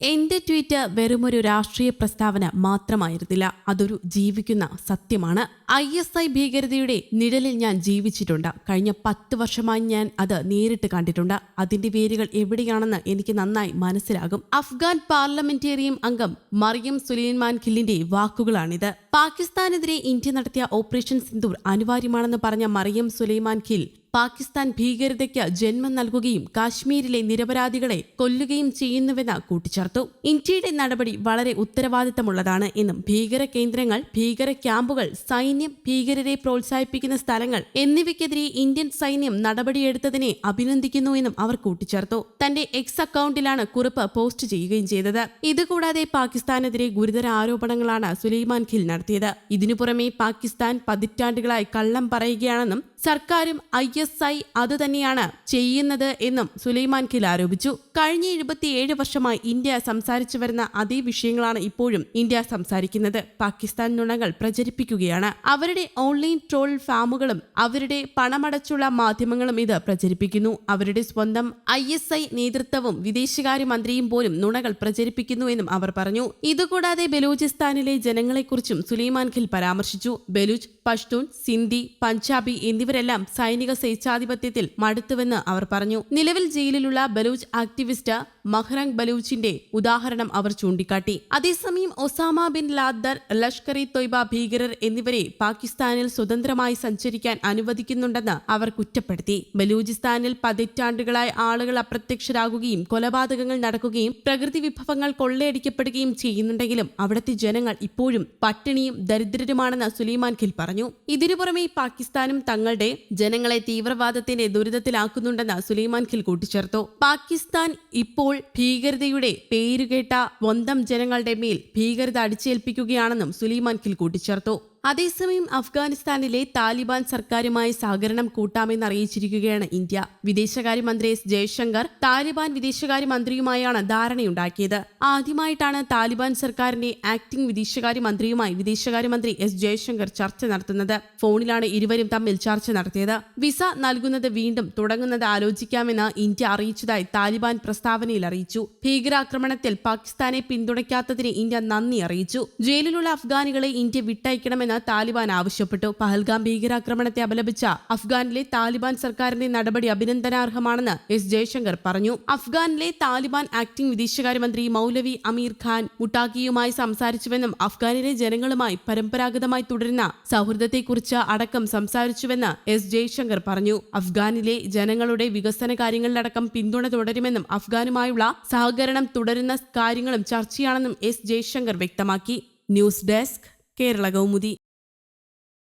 എന്റെ ട്വീറ്റ് വെറുമൊരു രാഷ്ട്രീയ പ്രസ്താവന മാത്രമായിരുന്നില്ല. അതൊരു ജീവിക്കുന്ന സത്യമാണ്. ഐ എസ് ഐ ഭീകരതയുടെ നിഴലിൽ ഞാൻ ജീവിച്ചിട്ടുണ്ട്. കഴിഞ്ഞ പത്ത് വർഷമായി ഞാൻ അത് നേരിട്ട് കണ്ടിട്ടുണ്ട്. അതിന്റെ വേരുകൾ എവിടെയാണെന്ന് എനിക്ക് നന്നായി മനസ്സിലാകും. അഫ്ഗാൻ പാർലമെന്റേറിയം അംഗം മറിയം സുലൈമാൻ ഖില്ലിന്റെ വാക്കുകളാണിത്. പാകിസ്ഥാനെതിരെ ഇന്ത്യ നടത്തിയ ഓപ്പറേഷൻ സിന്ദൂർ അനിവാര്യമാണെന്ന് പറഞ്ഞ മറിയം സുലൈമാൻ ഖിൽ പാകിസ്ഥാൻ ഭീകരതയ്ക്ക് ജന്മം നൽകുകയും കാശ്മീരിലെ നിരപരാധികളെ കൊല്ലുകയും ചെയ്യുന്നുവെന്ന് കൂട്ടിച്ചേർത്തു. ഇന്ത്യയുടെ നടപടി വളരെ ഉത്തരവാദിത്തമുള്ളതാണ് എന്നും ഭീകര കേന്ദ്രങ്ങൾ ഭീകര ക്യാമ്പുകൾ സൈന്യം ഭീകരരെ പ്രോത്സാഹിപ്പിക്കുന്ന സ്ഥലങ്ങൾ എന്നിവയ്ക്കെതിരെ ഇന്ത്യൻ സൈന്യം നടപടിയെടുത്തതിനെ അഭിനന്ദിക്കുന്നു എന്നും അവർ കൂട്ടിച്ചേർത്തു. തന്റെ എക്സ് അക്കൗണ്ടിലാണ് കുറിപ്പ് പോസ്റ്റ് ചെയ്യുകയും ചെയ്തത്. ഇതുകൂടാതെ പാകിസ്ഥാനെതിരെ ഗുരുതര ആരോപണങ്ങളാണ് സുലൈമാൻ ഖിൽ നടത്തിയത്. ഇതിനു പുറമെ പാകിസ്ഥാൻ പതിറ്റാണ്ടുകളായി കള്ളം പറയുകയാണെന്നും സർക്കാരും ഐ എസ് ഐ അത് തന്നെയാണ് ചെയ്യുന്നത് എന്നും സുലൈമാൻ ഖിൽ ആരോപിച്ചു. കഴിഞ്ഞ എഴുപത്തിയേഴ് വർഷമായി ഇന്ത്യ സംസാരിച്ചു വരുന്ന അതേ വിഷയങ്ങളാണ് ഇപ്പോഴും ഇന്ത്യ സംസാരിക്കുന്നത്. പാകിസ്ഥാൻ നുണകൾ പ്രചരിപ്പിക്കുകയാണ്. അവരുടെ ഓൺലൈൻ ട്രോൾ ഫാമുകളും അവരുടെ പണമടച്ചുള്ള മാധ്യമങ്ങളും ഇത് പ്രചരിപ്പിക്കുന്നു. അവരുടെ സ്വന്തം ഐ എസ് ഐ നേതൃത്വവും വിദേശകാര്യമന്ത്രിയും പോലും നുണകൾ പ്രചരിപ്പിക്കുന്നു എന്നും അവർ പറഞ്ഞു. ഇതുകൂടാതെ ബലൂചിസ്ഥാനിലെ ജനങ്ങളെക്കുറിച്ചും സുലൈമാൻ ഖിൽ പരാമർശിച്ചു. ബലൂച്ച് പഷ്തൂൺ സിന്ധി പഞ്ചാബി എന്നിവരെല്ലാം സൈനിക സ്വേച്ഛാധിപത്യത്തിൽ മടുത്തുവെന്ന് അവർ പറഞ്ഞു. നിലവിൽ ജയിലിലുള്ള ബലൂച്ച് ആക്ടിവിസ്റ്റ് മഹ്റങ് ബലൂച്ചിന്റെ ഉദാഹരണം അവർ ചൂണ്ടിക്കാട്ടി. അതേസമയം Osama bin Laden Lashkar e Taiba ഭീകരർ എന്നിവരെ പാകിസ്ഥാനിൽ സ്വതന്ത്രമായി സഞ്ചരിക്കാൻ അനുവദിക്കുന്നുണ്ടെന്ന് അവർ കുറ്റപ്പെടുത്തി. ബലൂചിസ്ഥാനിൽ പതിറ്റാണ്ടുകളായി ആളുകൾ അപ്രത്യക്ഷരാകുകയും കൊലപാതകങ്ങൾ നടക്കുകയും പ്രകൃതി വിഭവങ്ങൾ കൊള്ളയടിക്കപ്പെടുകയും ചെയ്യുന്നുണ്ടെങ്കിലും അവിടുത്തെ ജനങ്ങൾ ഇപ്പോഴും പട്ടിണിയും ദരിദ്രരുമാണെന്ന് സുലൈമാൻ ഖിൽ പറഞ്ഞു. ഇതിനു പുറമെ പാകിസ്ഥാനും തങ്ങളുടെ ജനങ്ങളെ തീവ്രവാദത്തിന്റെ ദുരിതത്തിലാക്കുന്നുണ്ടെന്ന് സുലൈമാൻ ഖിൽ കൂട്ടിച്ചേർത്തു. പാകിസ്ഥാൻ ഇപ്പോൾ ഭീകരതയുടെ പേരുകേട്ട സ്വന്തം ജനങ്ങളുടെ മേൽ ഭീകരത അടിച്ചേൽപ്പിക്കുകയാണെന്നും സുലൈമാൻ ഖിൽ കൂട്ടിച്ചേർത്തു. അതേസമയം അഫ്ഗാനിസ്ഥാനിലെ താലിബാൻ സർക്കാരുമായി സഹകരണം കൂട്ടാമെന്ന് അറിയിച്ചിരിക്കുകയാണ് ഇന്ത്യ. വിദേശകാര്യമന്ത്രി എസ് ജയശങ്കർ താലിബാൻ വിദേശകാര്യമന്ത്രിയുമായാണ് ധാരണയുണ്ടാക്കിയത്. ആദ്യമായിട്ടാണ് താലിബാൻ സർക്കാരിന്റെ ആക്ടിംഗ് വിദേശകാര്യമന്ത്രിയുമായി വിദേശകാര്യമന്ത്രി എസ് ജയശങ്കർ ചർച്ച നടത്തുന്നത്. ഫോണിലാണ് ഇരുവരും തമ്മിൽ ചർച്ച നടത്തിയത്. വിസ നൽകുന്നത് വീണ്ടും തുടങ്ങുന്നത് ആലോചിക്കാമെന്ന് ഇന്ത്യ അറിയിച്ചതായി താലിബാൻ പ്രസ്താവനയിൽ അറിയിച്ചു. ഭീകരാക്രമണത്തിൽ പാകിസ്ഥാനെ പിന്തുണയ്ക്കാത്തതിന് ഇന്ത്യ നന്ദി അറിയിച്ചു. ജയിലിലുള്ള അഫ്ഗാനികളെ ഇന്ത്യ വിട്ടയക്കണമെന്ന് താലിബാൻ ആവശ്യപ്പെട്ടു. പഹൽഗാം ഭീകരാക്രമണത്തെ അപലപിച്ച അഫ്ഗാനിലെ താലിബാൻ സർക്കാരിന്റെ നടപടി അഭിനന്ദനാർഹമാണെന്ന് എസ് ജയശങ്കർ പറഞ്ഞു. അഫ്ഗാനിലെ താലിബാൻ ആക്ടിംഗ് വിദേശകാര്യമന്ത്രി മൗലവി അമീർ ഖാൻ മുട്ടാക്കിയുമായി സംസാരിച്ചുവെന്നും അഫ്ഗാനിലെ ജനങ്ങളുമായി പരമ്പരാഗതമായി തുടരുന്ന സൗഹൃദത്തെക്കുറിച്ച് അടക്കം സംസാരിച്ചുവെന്ന് എസ് ജയശങ്കർ പറഞ്ഞു. അഫ്ഗാനിലെ ജനങ്ങളുടെ വികസന കാര്യങ്ങളിലടക്കം പിന്തുണ തുടരുമെന്നും അഫ്ഗാനുമായുള്ള സഹകരണം തുടരുന്ന കാര്യങ്ങളും ചർച്ചയാണെന്നും എസ് ജയശങ്കർ വ്യക്തമാക്കി. News desk Kerala Kaumudi